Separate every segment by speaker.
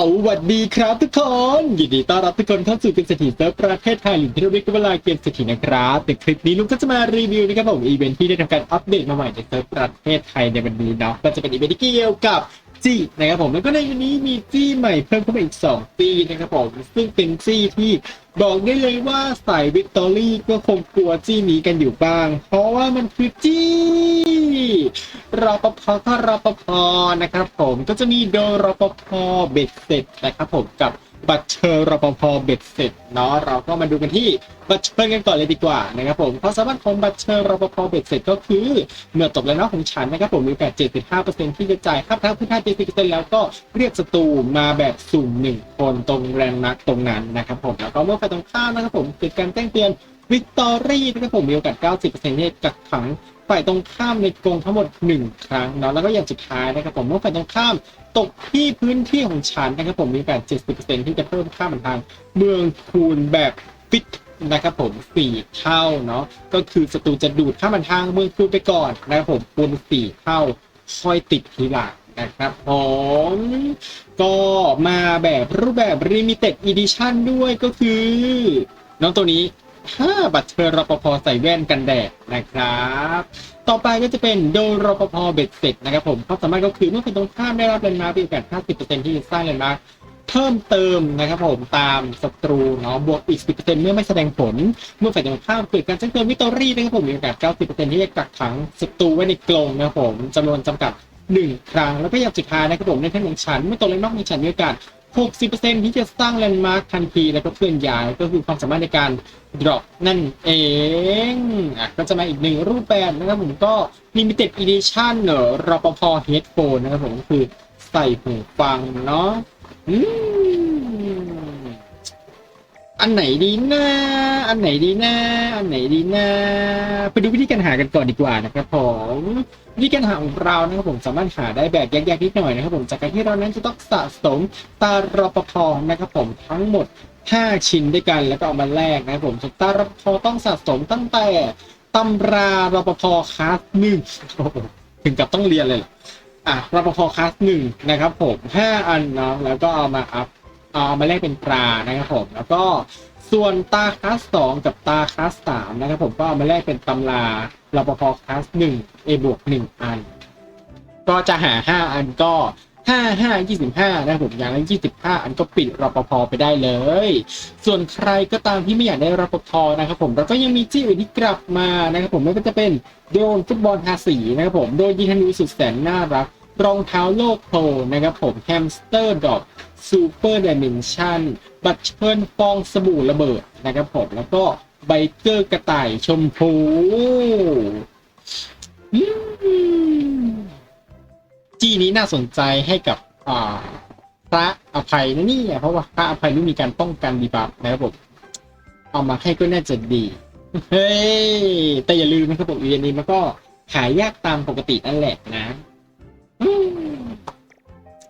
Speaker 1: สวัสดีครับทุกคนยินดีต้อนรับทุกคนเข้าสู่เกมเศรษฐีเซิร์ฟประเทศไทยหรือที่เราเรียกกันว่าลาเกมเศรษฐีนะครับแต่คลิปนี้ลุงก็จะมารีวิวนะครับผมอีเวนท์ที่ได้ทำการอัปเดตมาใหม่ในเซิร์ฟประเทศไทยในวันนี้เนาะก็จะเป็นอีเวนท์ที่เกี่ยวกับจี้นะครับผมแล้วก็ในวันนี้มีจี้ใหม่เพิ่มเข้ามาอีก2จี้นะครับผมซึ่งเป็นจี้ที่บอกได้เลยว่าสายวิกตอรี่ก็คงกลัวจี้นี้กันอยู่บ้าง เพราะว่ามันคือจี้ รปภก็รปภนะครับผมก็จะมีโดยรปภเบ็ดเสร็จนะครับผมกับบัตรเชิญรปภเบ็ดเสร็จเนาะเราก็มาดูกันที่บัตรเชิญกันก่อนเลยดีกว่านะครับผมความสามารถของบัตรเชิญรปภเบ็ดเสร็จก็คือเมื่อตกแล้วเนาะของฉันนะครับผมมีโอกาส75%ที่จะจ่ายค่าทั้งพื้นฐาน70%แล้วก็เรียกศัตรูมาแบบสุ่มหนึ่งคนตรงแรงนักตรงนั้นนะครับผมแล้วก็เมื่อไฟตรงข้ามนะครับผมเกิดการแจ้งเตือนวิกตอรี่นะครับผมมีโอกาส 90%ที่จะกักขัง ฝ่ายตรงข้ามในกรงทั้งหมด 1 ครั้งเนาะแล้วก็อย่างสุดท้ายนะครับผมเมื่อฝ่ายตรงข้ามตกที่พื้นที่ของฉันนะครับผมมีโอกาส70%ที่จะเพิ่มค่าบันทางเมืองคูณแบบฟิตนะครับผม4เท่าเนาะก็คือศัตรูจะดูดค่าบันทางเมืองคูณไปก่อนนะครับผมคูณ4เท่าค่อยติดทีหลังนะครับผมก็มาแบบรูปแบบ Limited Edition ด้วยก็คือ น้องตัวนี้ ถ้าบัตรเชิญรปภใส่แว่นกันแดดนะครับ ต่อไปก็จะเป็นโดนรปภเบ็ดเสร็จนะครับผมความสามารถก็คือเมื่อเป็นตรงข้ามได้รับแลนมาร์คมีโอกาส50%ที่สร้างแลนมาร์คเพิ่มเติมนะครับผมตามศัตรูเนาะบวกอีก 10%เมื่อไม่แสดงผล เมื่อฝ่ายตรงข้ามเกิดการแจ้งเตือนวิตอรี่นะครับผมมีโอกาส 90%ที่จะกักขังศัตรูไว้ในกรงนะครับผมจำนวนจำกัด 1 ครั้ง แล้วก็อย่างสุดท้ายนะครับผมในท่านของฉันเมื่อตัวเล็กนอกของฉันมีโอกาส 60%ที่จะสร้างแลนด์มาร์คทันทีแล้วก็เคลื่อนย้ายก็คือความสามารถในการดรอปนั่นเองอะก็จะมาอีกหนึ่งรูปแบบนะครับผมก็ limited edition เนอะรปภ headphone นะครับผมคือใส่หูฟังเนาะอืม อันไหนดีนะอันไหนดีนะอันไหนดีนะไปดูวิธีการหากันก่อนดีกว่านะครับผมวิธีการหาของเรานะครับผมสามารถหาได้แบบแยกๆนิดหน่อยนะครับผมจากการที่เรานั้นจะต้องสะสมตารปภนะครับผมทั้งหมด 5 ชิ้นด้วยกันแล้วก็เอามาแลกนะครับผมส่วนตารปภต้องสะสมตั้งแต่ตำรารปภคลาสหนึ่งถึงกับต้องเรียนเลยเหรออะรปภคลาสหนึ่งนะครับผม 5 อันเนาะแล้วก็เอามาอัพ เอามาแลกเป็นตรานะครับผมแล้วก็ส่วนตาคลาสสองกับตาคลาสสามนะครับผมก็เอามาแลกเป็นตำรารปภคลาสหนึ่งเอบวกหนึ่งอัน ก็จะหา5อันก็5 5 25นะครับผมอย่างละ25อันก็ปิดรปภไปได้เลย ส่วนใครก็ตามที่ไม่อยากได้รปภนะครับผมเราก็ยังมีจี้อื่นที่กลับมานะครับผมไม่ว่าจะเป็นโดนฟุตบอลทาสีนะครับผมโดยยิงธนูสุดแสนน่ารัก รองเท้าโลกโพลนะครับผมแฮมสเตอร์ดอกซูเปอร์ดิเมนชันบัตเชิญฟองสบู่ระเบิดนะครับผมแล้วก็ไบเกอร์กระต่ายชมพูจี้นี้น่าสนใจให้กับอ่าพระอภัยนะนี่เพราะว่าพระอภัยไม่มีการป้องกันดีบัฟนะครับผมเอามาให้ก็น่าจะดี เฮ้ยแต่อย่าลืมนะครับผมอีเวนต์นี้มันก็หายยากตามปกตินั่นแหละนะ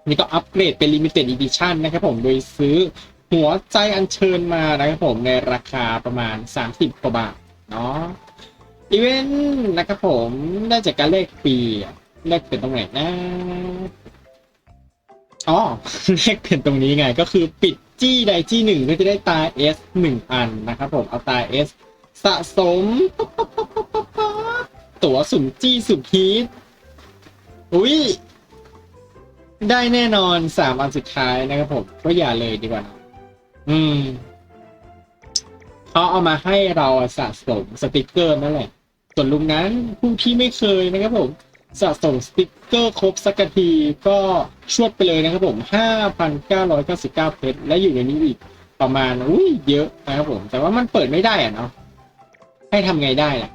Speaker 1: นี่ก็อัปเกรดเป็น Limited Edition นะครับผมโดยซื้อหัวใจอัญเชิญมานะครับผมในราคาประมาณ 30กว่าบาทเนาะอีเวนต์นะครับผมได้จากการเลขปีเลขเป็นตรงไหนนะอ๋อเลขเป็นตรงนี้ไงก็คือปิดจี้ใดจี้หนึ่งก็จะได้ตา S หนึ่งอันนะครับผมเอาตา S สะสม ตั๋วสุ่มจี้สุ่มฮีทอุ้ย ได้แน่นอนสามอันสุดท้ายนะครับผมก็อย่าเลยดีกว่านะอืมเขาเอามาให้เราสะสมสติกเกอร์นั่นแหละ ส่วนลุงนั้นผู้ที่ไม่เคยนะครับผม สะสมสติกเกอร์ครบสักทีก็ชวดไปเลยนะครับผม5,999เพชรและอยู่ในนี้อีกประมาณอุ้ยเยอะนะครับผม แต่ว่ามันเปิดไม่ได้อะเนาะให้ทำไงได้ล่ะ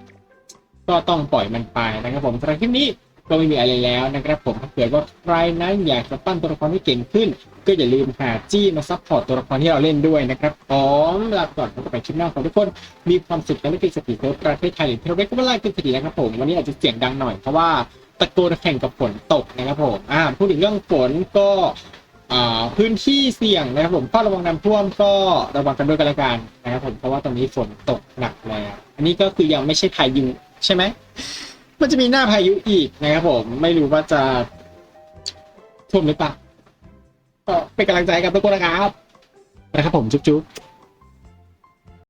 Speaker 1: ก็ต้องปล่อยมันไปนะครับผมสำหรับคลิปนี้ ก็ไม่มีอะไรแล้วนะครับผมถ้าเกิดว่าใครนั้นอยากจะปั้นตัวละครให้เก่งขึ้น ก็อย่าลืมหาจี้มาซัพพอร์ตตัวละครที่เราเล่นด้วยนะครับผมลาก่อนพบกันใหม่คลิปหน้าขอทุกคน มีความสุขและไม่เป็นสติเพื่อประเทศไทยหรือเทวเรกก็ไม่ไล่เป็นสตินะครับผมวันนี้อาจจะเสียงดังหน่อยเพราะว่าตะโกนแข่งกับฝนตกนะครับผมอ่าพูดถึงเรื่องฝนก็พื้นที่เสี่ยงนะครับผมเฝ้าระวังน้ำท่วมก็ระวังกันด้วยกันละกันนะครับผมเพราะว่าตอนนี้ฝนตกหนักแล้ว อันนี้ก็คือยังไม่ใช่พายุใช่ไหม มันจะมีหน้าพายุอีกนะครับผมไม่รู้ว่าจะท่วมหรือเปล่าก็เป็นกำลังใจกับทุกคนนะครับนะครับผมจุ๊บจุ๊บ